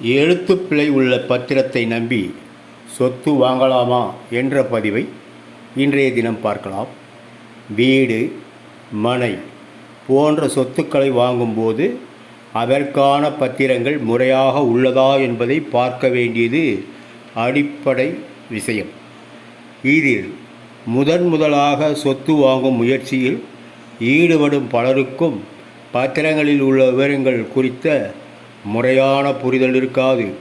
எழுத்துப்பிழை உள்ள பத்திரத்தை நம்பி சொத்து வாங்கலாமா என்ற பதிவை இன்றைய தினம் பார்க்கலாம். வீடு மனை போன்ற சொத்துக்களை வாங்கும்போது அதற்கான பத்திரங்கள் முறையாக உள்ளதா என்பதை பார்க்க வேண்டியது அடிப்படை விஷயம். இதில் முதன் முதலாக சொத்து வாங்கும் முயற்சியில் ஈடுபடும் பலருக்கும் பத்திரங்களில் உள்ள விவரங்கள் குறித்த முறையான புரிதல் இருக்காது.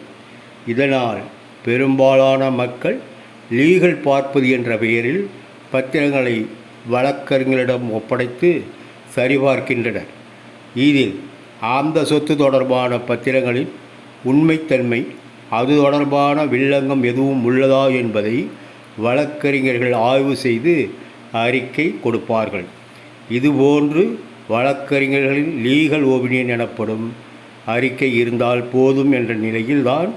இதனால் பெரும்பாலான மக்கள் லீகல் பார்ப்பது என்ற பெயரில் பத்திரங்களை வழக்கறிஞர்களிடம் ஒப்படைத்து சரிபார்க்கின்றனர். இதில் அந்த சொத்து தொடர்பான பத்திரங்களின் உண்மைத்தன்மை அது தொடர்பான வில்லங்கம் எதுவும் உள்ளதா என்பதை வழக்கறிஞர்கள் ஆய்வு செய்து அறிக்கை கொடுப்பார்கள். இதுபோன்று வழக்கறிஞர்களின் லீகல் ஒபினியன் எனப்படும் அறிக்கை இருந்தால் போதும் என்ற நிலையில்தான்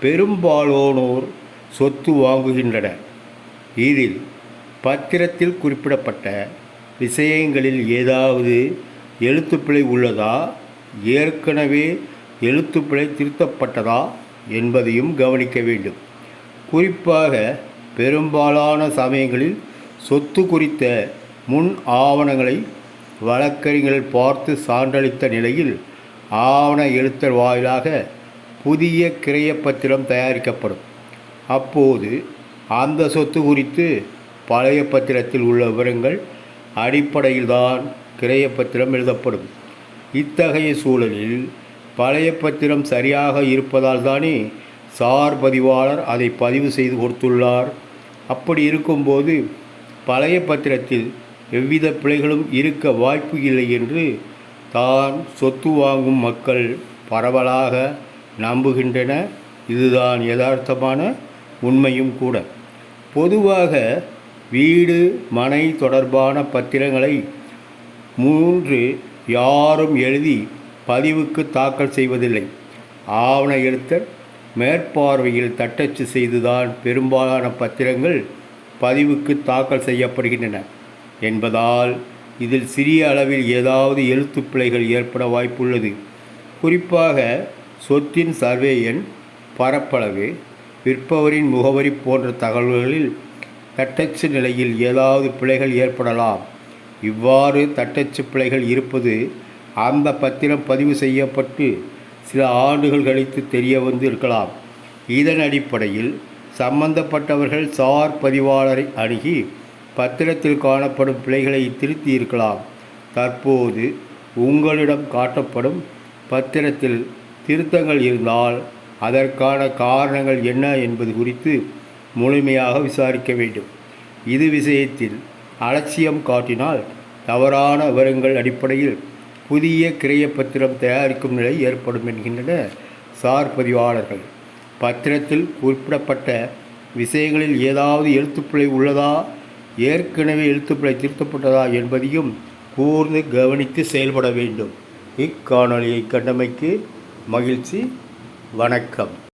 பெரும்பாலானோர் சொத்து வாங்குகின்றனர். இதில் பத்திரத்தில் குறிப்பிடப்பட்ட விஷயங்களில் ஏதாவது எழுத்துப்பிழை உள்ளதா? ஏற்கனவே எழுத்துப்பிழை திருத்தப்பட்டதா என்பதையும் கவனிக்க வேண்டும். குறிப்பாக பெரும்பாலான சமயங்களில் சொத்து குறித்த முன் ஆவணங்களை வழக்கறிஞர்கள் பார்த்து சான்றளித்த நிலையில் ஆவண எழுத்தர் வாயிலாக புதிய கிரையப்பத்திரம் தயாரிக்கப்படும். அப்போது அந்த சொத்து குறித்து பழைய பத்திரத்தில் உள்ள விவரங்கள் அடிப்படையில்தான் கிரையப்பத்திரம் எழுதப்படும். இத்தகைய சூழலில் பழைய பத்திரம் சரியாக இருப்பதால் தானே சார் பதிவாளர் அதை பதிவு செய்து கொடுத்துள்ளார். அப்படி இருக்கும்போது பழைய பத்திரத்தில் எவ்வித பிழைகளும் இருக்க வாய்ப்பு இல்லை என்று தான் சொத்து வாங்கும் மக்கள் பரவலாக நம்புகின்றன. இதுதான் யதார்த்தமான உண்மையும் கூட. பொதுவாக வீடு மனை தொடர்பான பத்திரங்களை மூன்று யாரும் எழுதி பதிவுக்கு தாக்கல் செய்வதில்லை. ஆவண எழுத்தர் மேற்பார்வையில் தட்டச்சு செய்துதான் பெரும்பாலான பத்திரங்கள் பதிவுக்கு தாக்கல் செய்யப்படுகின்றன என்பதால் இதில் சிறிய அளவில் ஏதாவது எழுத்துப் பிழைகள் ஏற்பட வாய்ப்புள்ளது. குறிப்பாக சொத்தின் சர்வே எண் பரப்பளவு விற்பவரின் முகவரி போன்ற தகவல்களில் தட்டச்சு நிலையில் ஏதாவது பிழைகள் ஏற்படலாம். இவ்வாறு தட்டச்சு பிழைகள் இருப்பது அந்த பத்திரம் பதிவு செய்யப்பட்டு சில ஆண்டுகள் கழித்து தெரிய வந்து இருக்கலாம் இதன் அடிப்படையில் சம்பந்தப்பட்டவர்கள் சார் பதிவாளரை அணுகி பத்திரத்தில் காணப்படும் பிழைகளை திருத்தி இருக்கலாம் தற்போது உங்களிடம் காட்டப்படும் பத்திரத்தில் திருத்தங்கள் இருந்தால் அதற்கான காரணங்கள் என்ன என்பது குறித்து முழுமையாக விசாரிக்க வேண்டும். இது விஷயத்தில் அலட்சியம் காட்டினால் தவறான விவரங்கள் அடிப்படையில் புதிய கிரையப்பத்திரம் தயாரிக்கும் நிலை ஏற்படும் என்கின்றன சார் பதிவாளர்கள். பத்திரத்தில் குறிப்பிடப்பட்ட விஷயங்களில் ஏதாவது எழுத்துப்பிழை உள்ளதா? ஏற்கனவே எழுத்துப்பிழை திருத்தப்பட்டதா என்பதையும் கூர்ந்து கவனித்து செயல்பட வேண்டும். இக்காணொலியை கண்டமைக்கு மகிழ்ச்சி. வணக்கம்.